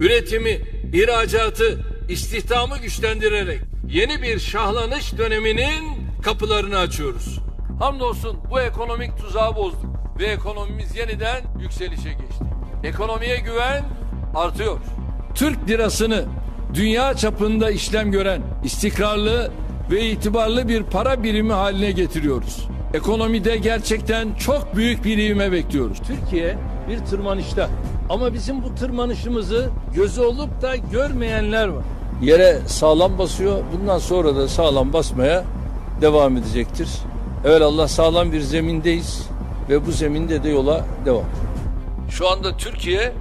Üretimi, ihracatı, istihdamı güçlendirerek yeni bir şahlanış döneminin kapılarını açıyoruz. Hamdolsun bu ekonomik tuzağı bozduk ve ekonomimiz yeniden yükselişe geçti. Ekonomiye güven artıyor. Türk lirasını dünya çapında işlem gören istikrarlı ve itibarlı bir para birimi haline getiriyoruz. Ekonomide gerçekten çok büyük bir ivme bekliyoruz. Türkiye bir tırmanışta ama bizim bu tırmanışımızı gözü olup da görmeyenler var. Yere sağlam basıyor. Bundan sonra da sağlam basmaya devam edecektir. Evet Allah sağlam bir zemindeyiz ve bu zeminde de yola devam. Şu anda Türkiye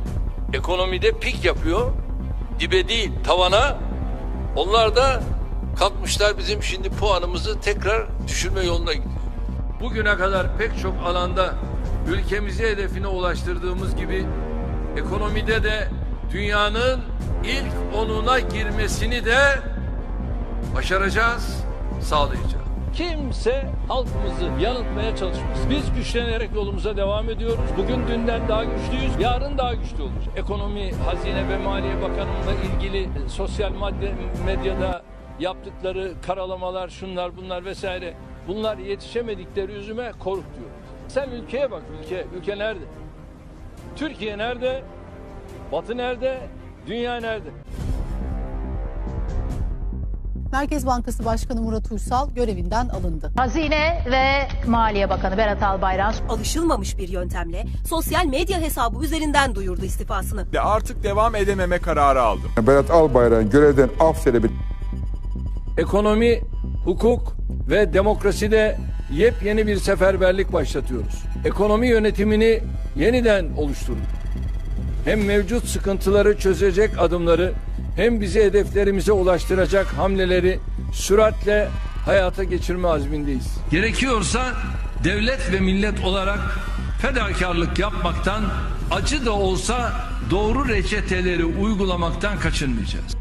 ekonomide pik yapıyor. Dibe değil tavana. Onlar da kalkmışlar bizim şimdi puanımızı tekrar düşürme yoluna gidiyor. Bugüne kadar pek çok alanda ülkemizi hedefine ulaştırdığımız gibi ekonomide de dünyanın ilk onuna girmesini de başaracağız, sağlayacağız. Kimse halkımızı yanıltmaya çalışmaz. Biz güçlenerek yolumuza devam ediyoruz. Bugün dünden daha güçlüyüz, yarın daha güçlü olacağız. Ekonomi, Hazine ve Maliye Bakanımla ilgili e, sosyal madde, medyada yaptıkları karalamalar, şunlar bunlar vesaire bunlar yetişemedikleri yüzüme kork. Sen ülkeye bak ülke. Ülke nerede? Türkiye nerede? Batı nerede? Dünya nerede? Merkez Bankası Başkanı Murat Uysal görevinden alındı. Hazine ve Maliye Bakanı Berat Albayrak alışılmamış bir yöntemle sosyal medya hesabı üzerinden duyurdu istifasını. ve artık devam edememe kararı aldım. Berat Albayrak'ın görevden af talebi Ekonomi, hukuk ve demokraside yepyeni bir seferberlik başlatıyoruz. Ekonomi yönetimini yeniden oluşturduk. Hem mevcut sıkıntıları çözecek adımları hem bizi hedeflerimize ulaştıracak hamleleri süratle hayata geçirme azmindeyiz. Gerekiyorsa devlet ve millet olarak fedakarlık yapmaktan acı da olsa doğru reçeteleri uygulamaktan kaçınmayacağız.